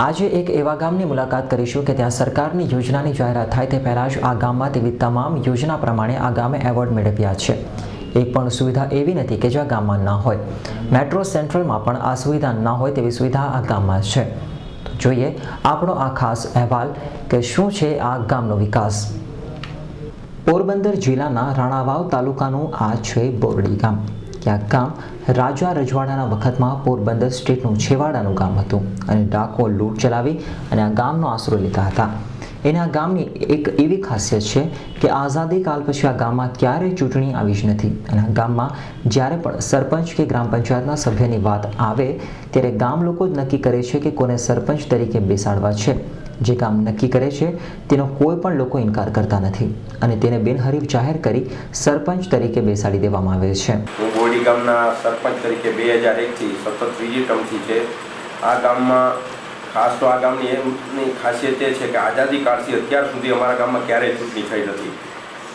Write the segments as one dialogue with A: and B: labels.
A: આજે એક એવા ગામની મુલાકાત કરીશું કે ત્યાં સરકારની યોજનાની જાહેરાત થાય તે પહેલાં જ આ ગામમાં તેવી તમામ યોજના પ્રમાણે આ ગામે એવોર્ડ મેળવ્યા છે. એક પણ સુવિધા એવી નથી કે જે આ ગામમાં ન હોય. મેટ્રો સેન્ટ્રલમાં પણ આ સુવિધા ન હોય તેવી સુવિધા આ ગામમાં છે. તો જોઈએ આપણો આ ખાસ અહેવાલ કે શું છે આ ગામનો વિકાસ. પોરબંદર જિલ્લાના રાણાવાવ તાલુકાનું આ છે બોરડી ગામ. કે આ ગામ રાજા રજવાડાના વખતમાં પોરબંદર સ્ટેટનું છેવાડાનું ગામ હતું અને ડાકો લૂંટ ચલાવી અને આ ગામનો આશરો લીધા હતા. એને ગામની એક એવી ખાસિયત છે કે આઝાદી કાલ પછી આ ગામમાં ક્યારેય ચૂંટણી આવી જ નથી અને આ ગામમાં જ્યારે પણ સરપંચ કે ગ્રામ પંચાયતના સભ્યની વાત આવે ત્યારે ગામ લોકો જ નક્કી કરે છે કે કોને સરપંચ તરીકે બેસાડવા છે. જે કામ નક્કી કરે છે તેનો કોઈ પણ લોકો ઇનકાર કરતા નથી અને તેને બિનહરીફ જાહેર કરી સરપંચ તરીકે બેસાડી દેવામાં આવે છે.
B: હું ગામના સરપંચ તરીકે બે હજાર એકથી સતત ત્રીજી ટર્મથી છે. આ ગામમાં ખાસ તો આ ગામની એમની ખાસિયત એ છે કે આઝાદી કાળથી અત્યાર સુધી અમારા ગામમાં ક્યારેય ચૂંટણી થઈ નથી.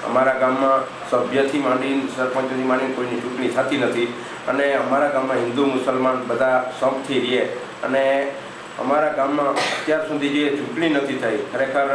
B: અમારા ગામમાં સભ્યથી માંડીને સરપંચથી માંડીને કોઈની ચૂંટણી થતી નથી. અને અમારા ગામમાં હિન્દુ, મુસલમાન બધા સંપથી રહીએ અને અમારા ગામમાં અત્યાર સુધી જે ચૂંટણી નથી થઈ, ખરેખર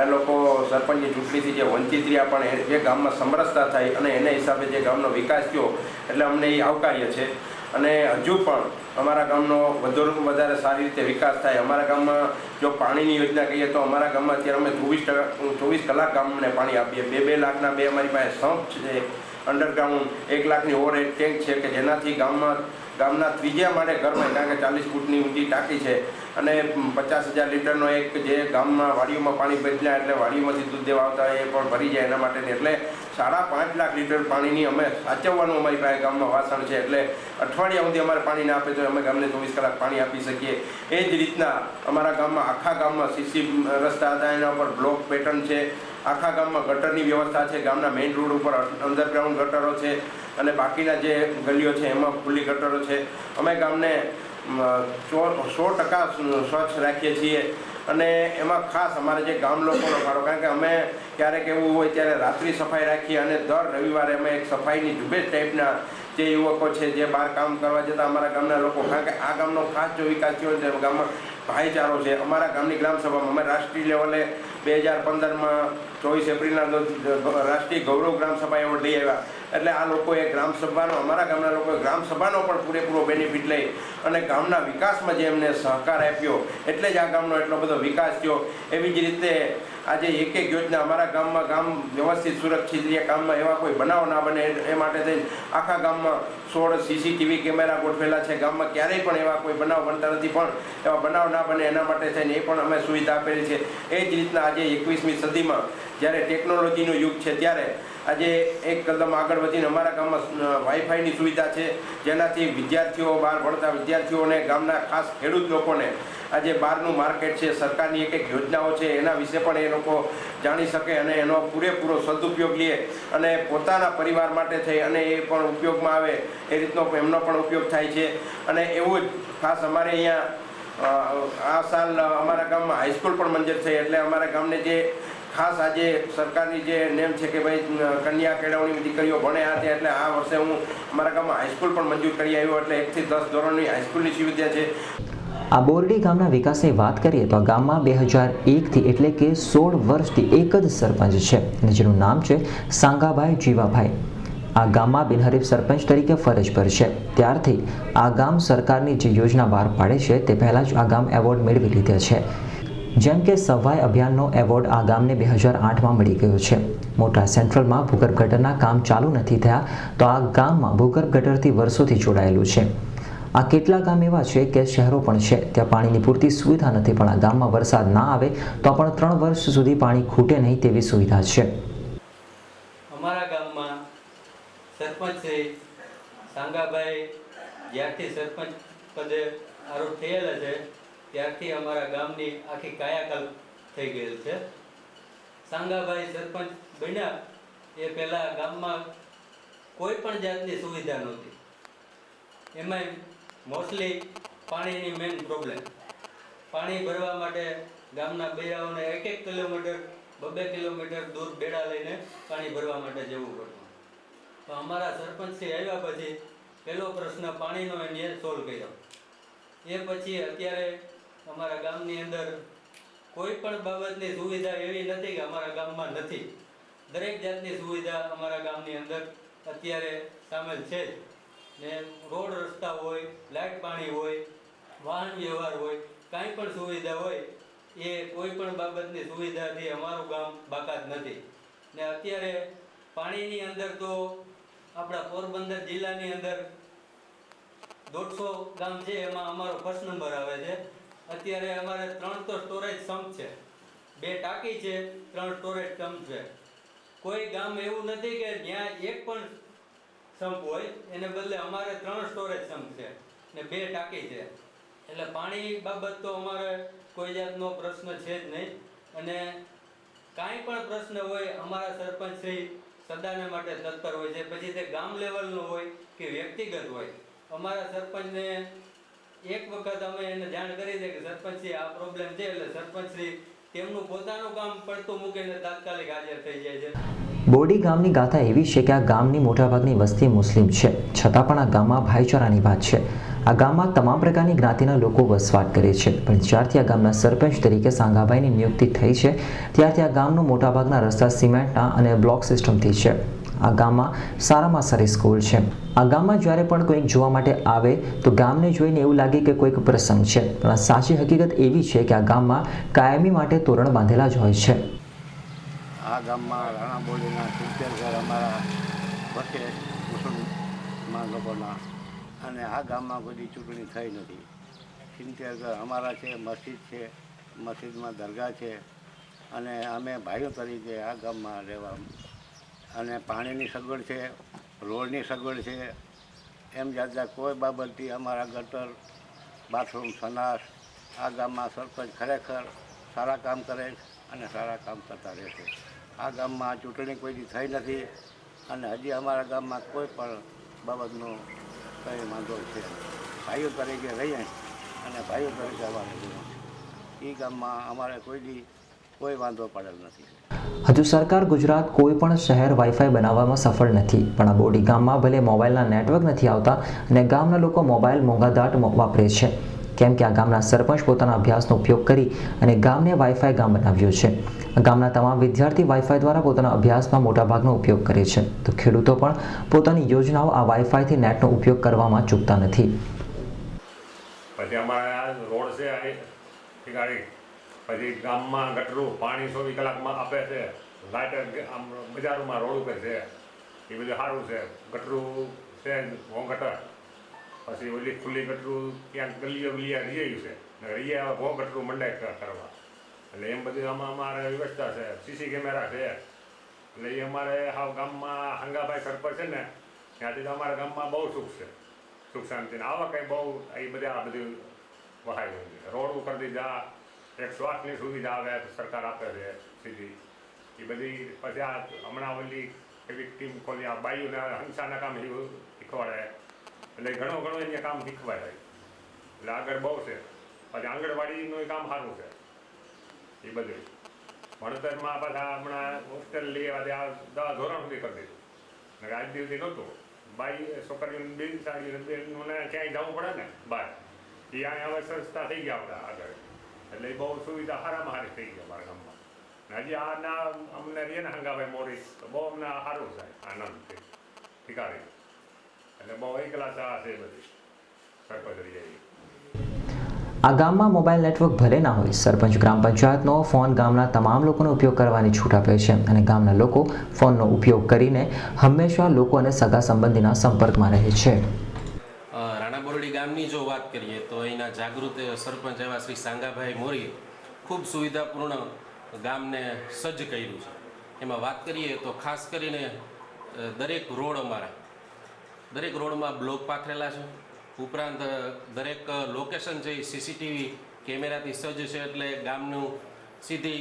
B: એ લોકો સરપંચની ચૂંટણીથી જે વંચિત રહ્યા, પણ જે ગામમાં સમરસતા થઈ અને એના હિસાબે જે ગામનો વિકાસ થયો, એટલે અમને એ આવકાર્ય છે. અને હજુ પણ અમારા ગામનો વધુ વધારે સારી રીતે વિકાસ થાય. અમારા ગામમાં જો પાણીની યોજના કહીએ તો અમારા ગામમાં અત્યારે અમે ચોવીસ ટકા ચોવીસ કલાક ગામને પાણી આપીએ. બે બે લાખના બે અમારી પાસે સંપ છે, અંડરગ્રાઉન્ડ, એક લાખની ઓવર હેડ ટેન્ક છે, કે જેનાથી ગામમાં ગામના ત્રીજા માળે ઘરમાં કારણ કે ચાલીસ ફૂટની ઊંચી ટાંકી છે અને પચાસ હજાર લીટરનો એક જે ગામમાં વાડીઓમાં પાણી ભરી એટલે વાડીઓમાંથી દૂધ દેવા આવતા એ પણ ભરી જાય એના માટે એટલે સાડા પાંચ લાખ લીટર પાણીની અમે સાચવવાનું અમારી પાસે ગામમાં વાસણ છે. એટલે અઠવાડિયા સુધી અમારે પાણી ના આપે તો અમે ગામને ચોવીસ કલાક પાણી આપી શકીએ. એ જ રીતના અમારા ગામમાં આખા ગામમાં સીસી રસ્તા હતા, એના ઉપર બ્લોક પેટર્ન છે. આખા ગામમાં ગટરની વ્યવસ્થા છે. ગામના મેઇન રોડ ઉપર અંડરગ્રાઉન્ડ ગટરો છે અને બાકીના જે ગલીઓ છે એમાં ખુલ્લી ગટરો છે. અમે ગામને સો ટકા સ્વચ્છ રાખીએ છીએ અને એમાં ખાસ અમારે જે ગામ લોકોનો ફાળો, કારણ કે અમે ક્યારેક એવું હોય ત્યારે રાત્રિ સફાઈ રાખીએ અને દર રવિવારે અમે એક સફાઈની ઝુંબેશ ટાઈપના જે યુવકો છે, જે બહાર કામ કરવા જતા અમારા ગામના લોકો, કારણ કે આ ગામનો ખાસ જો વિકાસ થયો છે, ગામમાં ભાઈચારો છે. અમારા ગામની ગ્રામસભામાં અમે રાષ્ટ્રીય લેવલે બે હજાર પંદરમાં ચોવીસ એપ્રિલના રાષ્ટ્રીય ગૌરવ ગ્રામસભા એવોર્ડ લઈ આવ્યા. એટલે આ લોકોએ ગ્રામસભાનો અમારા ગામના લોકોએ ગ્રામસભાનો પણ પૂરેપૂરો બેનિફિટ લઈ અને ગામના વિકાસમાં જે એમને સહકાર આપ્યો, એટલે જ આ ગામનો એટલો બધો વિકાસ થયો. એવી જ રીતે આજે એક એક યોજના અમારા ગામમાં ગામ વ્યવસ્થિત સુરક્ષિત રહે ગામમાં એવા કોઈ બનાવ ના બને, એ- માટે થઈને આખા ગામમાં સોળ સીસીટીવી કેમેરા ગોઠવેલા છે. ગામમાં ક્યારેય પણ એવા કોઈ બનાવ બનતા નથી, પણ એવા બનાવ ના બને એના માટે થઈને એ પણ અમે સુવિધા આપેલી છે. એ જ રીતના આજે એકવીસમી સદીમાં જ્યારે ટેકનોલોજીનો યુગ છે, ત્યારે આજે એક કદમ આગળ વધીને અમારા ગામમાં વાઈફાઈની સુવિધા છે, જેનાથી વિદ્યાર્થીઓ બહાર ભણતા વિદ્યાર્થીઓને ગામના ખાસ ખેડૂત લોકોને આજે બહારનું માર્કેટ છે, સરકારની એક એક યોજનાઓ છે, એના વિશે પણ એ લોકો જાણી શકે અને એનો પૂરેપૂરો સદુપયોગ લે અને પોતાના પરિવાર માટે થઈ અને એ પણ ઉપયોગમાં આવે, એ રીતનો એમનો પણ ઉપયોગ થાય છે. અને એવું જ ખાસ અમારે અહીંયા આ સાલ અમારા ગામમાં હાઈસ્કૂલ પણ મંજૂર થઈ, એટલે અમારા ગામને જે ખાસ આજે સરકારની જે નેમ છે કે ભાઈ કન્યા કેળવણી દીકરીઓ ભણે આ તે એટલે આ વર્ષે હું અમારા ગામમાં હાઈસ્કૂલ પણ મંજૂર કરી આવ્યો એટલે એકથી દસ ધોરણની હાઈસ્કૂલની સુવિધા છે.
A: આ બોરડી ગામના વિકાસની વાત કરીએ તો આ ગામમાં બે હજાર એકથી એટલે કે સોળ વર્ષથી એક જ સરપંચ છે અને જેનું નામ છે સાંગાભાઈ જીવાભાઈ. આ ગામમાં બિનહરીફ સરપંચ તરીકે ફરજ પર છે. ત્યારથી આ ગામ સરકારની જે યોજના બહાર પાડે છે તે પહેલાં જ આ ગામ એવોર્ડ મેળવી લીધા છે. જેમ કે સવાઈ અભિયાનનો એવોર્ડ આ ગામને બે હજાર આઠમાં મળી ગયો છે. મોટા સેન્ટ્રલમાં ભૂગર્ભ ગટરના કામ ચાલુ નથી થયા, તો આ ગામમાં ભૂગર્ભ ગટરથી વર્ષોથી જોડાયેલું છે. આ કેટલા ગામ એવા છે કે શહેરો પણ છે, ત્યાં પાણીની પૂરતી સુવિધા નથી, પણ આ ગામમાં વરસાદ ના આવે, તો પણ ત્રણ વર્ષ સુધી પાણી ખૂટે નહીં તેવી સુવિધા છે.
C: અમારા ગામમાં સરપંચ શ્રી સાંગાભાઈ, જ્યારથી સરપંચ પદે આરોપ થયેલા છે ત્યારથી અમારા ગામની આખી કાયાકલ્પ થઈ ગયેલ છે. સાંગાભાઈ સરપંચ બન્યા. એ પહેલાં ગામમાં કોઈ પણ જાતની સુવિધા નહોતી. એમાંય મોસ્ટલી પાણીની મેઇન પ્રોબ્લેમ પાણી ભરવા માટે ગામના બૈયાઓને એક એક કિલોમીટર, બબે કિલોમીટર દૂર બેડા લઈને પાણી ભરવા માટે જવું પડતું. તો અમારા સરપંચશ્રી આવ્યા પછી પહેલો પ્રશ્ન પાણીનો એને સોલ્વ કર્યો. એ પછી અત્યારે અમારા ગામની અંદર કોઈ પણ બાબતની સુવિધા એવી નથી કે અમારા ગામમાં નથી. દરેક જાતની સુવિધા અમારા ગામની અંદર અત્યારે સામેલ છે જ. ને રોડ રસ્તા હોય લાઇટ પાણી હોય, વાહન વ્યવહાર હોય, કાંઈ પણ સુવિધા હોય, એ કોઈ પણ બાબતની સુવિધાથી અમારું ગામ બાકાત નથી. ને અત્યારે પાણીની અંદર તો આપણા પોરબંદર જિલ્લાની અંદર દોઢસો ગામ છે, એમાં અમારો ફર્સ્ટ નંબર આવે છે. અત્યારે અમારે ત્રણ તો સ્ટોરેજ સંપ છે. બે ટાંકી છે, ત્રણ સ્ટોરેજ સંપ છે. કોઈ ગામ એવું નથી કે જ્યાં એક પણ સંપ હોય, એને બદલે અમારે ત્રણ સ્ટોરેજ સંપ છે ને બે ટાંકી છે. એટલે પાણી બાબત તો અમારે કોઈ જાતનો પ્રશ્ન છે જ નહીં. અને કાંઈ પણ પ્રશ્ન હોય, અમારા સરપંચ શ્રી સદાને માટે તત્પર હોય છે. પછી તે ગામ લેવલનો હોય કે વ્યક્તિગત હોય. અમારા સરપંચને એક વખત અમે એને જાણ કરી દે કે સરપંચશ્રી આ પ્રોબ્લેમ છે એટલે સરપંચશ્રી તેમનું પોતાનું કામ પડતું મૂકીને તાત્કાલિક હાજર થઈ જાય છે.
A: બોડી ગામની ગાથા એવી છે કે આ ગામની મોટાભાગની વસ્તી મુસ્લિમ છે, છતાં પણ આ ગામમાં ભાઈચારાની વાત છે. આ ગામમાં તમામ પ્રકારની જ્ઞાતિના લોકો વસવાટ કરે છે, પણ જ્યારથી આ ગામના સરપંચ તરીકે સાંગાભાઈની નિયુક્તિ થઈ છે, ત્યારથી આ ગામનો મોટાભાગના રસ્તા સિમેન્ટના અને બ્લોક સિસ્ટમથી છે. આ ગામમાં સારામાં સારી સ્કૂલ છે. આ ગામમાં જ્યારે પણ કોઈક જોવા માટે આવે, તો ગામને જોઈને એવું લાગે કે કોઈક પ્રસંગ છે. પણ સાચી હકીકત એવી છે કે આ ગામમાં કાયમી માટે તોરણ બાંધેલા જ હોય છે.
D: આ ગામમાં રાણા બોલીના સિત્તેર અમારા વચ્ચે મુસલમાન લોકોના. અને આ ગામમાં કોઈ ચૂંટણી થઈ નથી. સિત્તેર અમારા છે, મસ્જિદ છે, મસ્જિદમાં દરગાહ છે. અને અમે ભાઈઓ તરીકે આ ગામમાં રહેવા અને પાણીની સગવડ છે, રોડની સગવડ છે, એમ જાતના કોઈ બાબતથી અમારા ગટર, બાથરૂમ સનાસ આ ગામમાં સરપંચ ખરેખર સારા કામ કરે અને સારા કામ કરતા રહેશે આ ગામમાં ચૂંટણી કોઈથી થઈ નથી અને હજી અમારા ગામમાં કોઈ પણ બાબતનો કંઈ વાંધો છે ભાઈઓ તરીકે રહીએ અને ભાઈઓ તરીકે અમારે એ ગામમાં અમારે કોઈથી કોઈ વાંધો પડેલ નથી.
A: હજુ સરકાર ગુજરાત કોઈ પણ શહેર વાઈફાઈ બનાવવામાં સફળ નથી પણ આ બોડી ગામમાં ભલે મોબાઈલના નેટવર્ક નથી આવતા અને ગામના લોકો મોબાઈલ મોંઘાદાટ વાપરે છે. કેમ કે આ ગામના સરપંચ પોતાના અભ્યાસનો ઉપયોગ કરી અને ગામને વાઈફાઈ ગામ બનાવ્યું છે. ગામના તમામ વિદ્યાર્થી વાઈફાઈ દ્વારા પોતાના અભ્યાસમાં મોટાભાગનો ઉપયોગ કરે છે. તો ખેડૂતો પણ પોતાની યોજનાઓ આ વાઈફાઈથી નેટનો ઉપયોગ કરવામાં ચૂકતા નથી.
E: પછી અમારે આ રોડ છે આ એ ગાડી. પછી ગામમાં ગટરું પાણી ચોવીસ કલાકમાં આપે છે. લાઇટ આમ બજારોમાં રોડ ઉપર છે. એ બધું સારું છે. ગટરું છે ભોં ગટર. પછી ઓલી ખુલ્લી ગટરું ક્યાંક ગલીઓ ગલીયા રહી છે. રહીએ ભોં ગટરું મંડાય કરવા. એટલે એમ બધું આમાં અમારે વ્યવસ્થા છે. સીસી કેમેરા છે. એટલે એ અમારે હાવ ગામમાં હંગાભાઈ સરપંચ છે ને, ત્યાંથી તો અમારા ગામમાં બહુ સુખ છે. સુખ શાંતિ આવા કંઈ બહુ, એ બધા આ બધું વહાય રોડ ઉપરથી દીધા એક શ્વાસની સુવિધા આવે તો સરકાર આપે છે સીધી. એ બધી પછી આ હમણાં ઓલી એવી ટીમ ખોલી, આ બાયુને હંસાના કામ શીખ- શીખવાડે. એટલે ઘણો ઘણો એને કામ શીખવાય એટલે આગળ બહુ છે. પછી આંગણવાડીનું કામ સારું છે. એ બધું. ભણતરમાં પાછા હમણાં હોસ્ટેલ લઈ આ દવા ધોરણ સુધી કરી દીધું. આજ દિવસથી નહોતું. બાઈ છોકરીઓને બેન સાડીઓને બેનોને ક્યાંય જવું પડે ને? બહાર એ અહીંયા હવે સંસ્થા થઈ ગયા બધા આગળ. એટલે બહુ સુવિધા સારામાં સારી થઈ ગઈ અમારા ગામમાં. હજી આ ના અમને રે ને હંગાભાઈ મોરી તો બહુ અમને સારું છે આનંદથી ઠીકારી એટલે બહુ એકલા ચા છે બધી, સરપંચ જાય.
A: આ ગામમાં મોબાઈલ નેટવર્ક ભલે ના હોય, સરપંચ, ગ્રામ પંચાયતનો ફોન ગામના તમામ લોકોનો ઉપયોગ કરવાની છૂટ આપે છે અને ગામના લોકો ફોનનો ઉપયોગ કરીને હંમેશા લોકો અને સગા સંબંધીના સંપર્કમાં રહે છે.
F: ગામની જો વાત કરીએ તો અહીંના જાગૃત સરપંચ એવા શ્રી સાંગાભાઈ મોરીએ ખૂબ સુવિધાપૂર્ણ ગામને સજ્જ કર્યું છે. એમાં વાત કરીએ તો ખાસ કરીને દરેક રોડ અમારા. દરેક રોડમાં બ્લોક પાથરેલા છે. ઉપરાંત દરેક લોકેશન છે સીસીટીવી કેમેરાથી સજ્જ છે એટલે ગામનું સીધી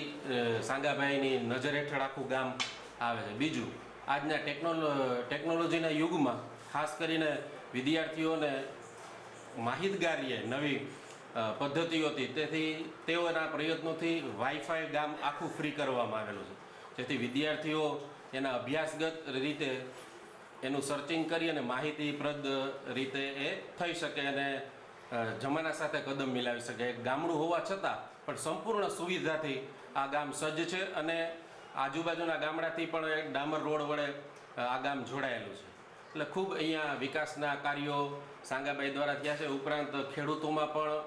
F: સાંગાભાઈની નજર હેઠળ આખું ગામ આવે છે. બીજું, આજના ટેકનોલો, ટેકનોલોજીના યુગમાં ખાસ કરીને વિદ્યાર્થીઓને માહિતગારીએ નવી પદ્ધતિઓથી તેથી તેઓના પ્રયત્નોથી વાઈફાઈ ગામ આખું ફ્રી કરવામાં આવેલું છે. જેથી વિદ્યાર્થીઓ એના અભ્યાસગત રીતે એનું સર્ચિંગ કરી અને માહિતીપ્રદ રીતે એ થઈ શકે અને જમાના સાથે કદમ મિલાવી શકે. ગામડું હોવા છતાં પણ સંપૂર્ણ સુવિધાથી આ ગામ સજ્જ છે અને આજુબાજુના ગામડાથી પણ એક ડામર રોડ વડે આ ગામ જોડાયેલું છે. એટલે ખૂબ અહીંયા વિકાસના કાર્યો સાંગાભાઈ દ્વારા થયા છે. ઉપરાંત ખેડૂતોમાં પણ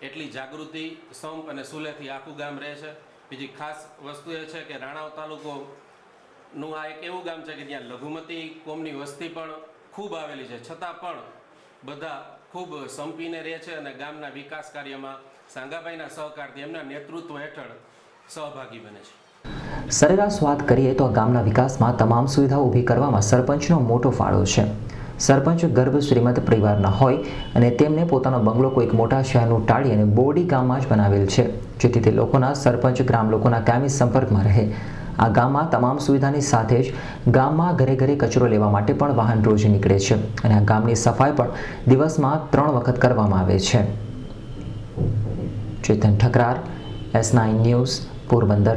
F: એટલી જાગૃતિ, સંપ અને સુલેથી આખું ગામ રહે છે. બીજી ખાસ વસ્તુ એ છે કે રાણાવ તાલુકોનું આ એક એવું ગામ છે કે જ્યાં લઘુમતી કોમની વસ્તી પણ ખૂબ આવેલી છે. છતાં પણ બધા ખૂબ સંપીને રહે છે અને ગામના વિકાસ કાર્યમાં સાંગાભાઈના સહકારથી એમના નેતૃત્વ હેઠળ સહભાગી બને છે.
A: સરેરાશ વાત કરીએ તો ગામના વિકાસમાં તમામ સુવિધાઓ ઊભી કરવામાં સરપંચનો મોટો ફાળો છે. સરપંચ ગર્ભ શ્રીમંત પરિવારના હોય અને તેમને પોતાનો બંગલો કોઈક મોટા શહેરનું ટાળી અને બોડી ગામમાં જ બનાવેલ છે. જેથી તે લોકોના સરપંચ ગ્રામ લોકોના કાયમી સંપર્કમાં રહે. આ ગામમાં તમામ સુવિધાની સાથે જ ગામમાં ઘરે ઘરે કચરો લેવા માટે પણ વાહન રોજ નીકળે છે અને આ ગામની સફાઈ પણ દિવસમાં ત્રણ વખત કરવામાં આવે છે. Chetan Thakrar, S nine news, Porbandar.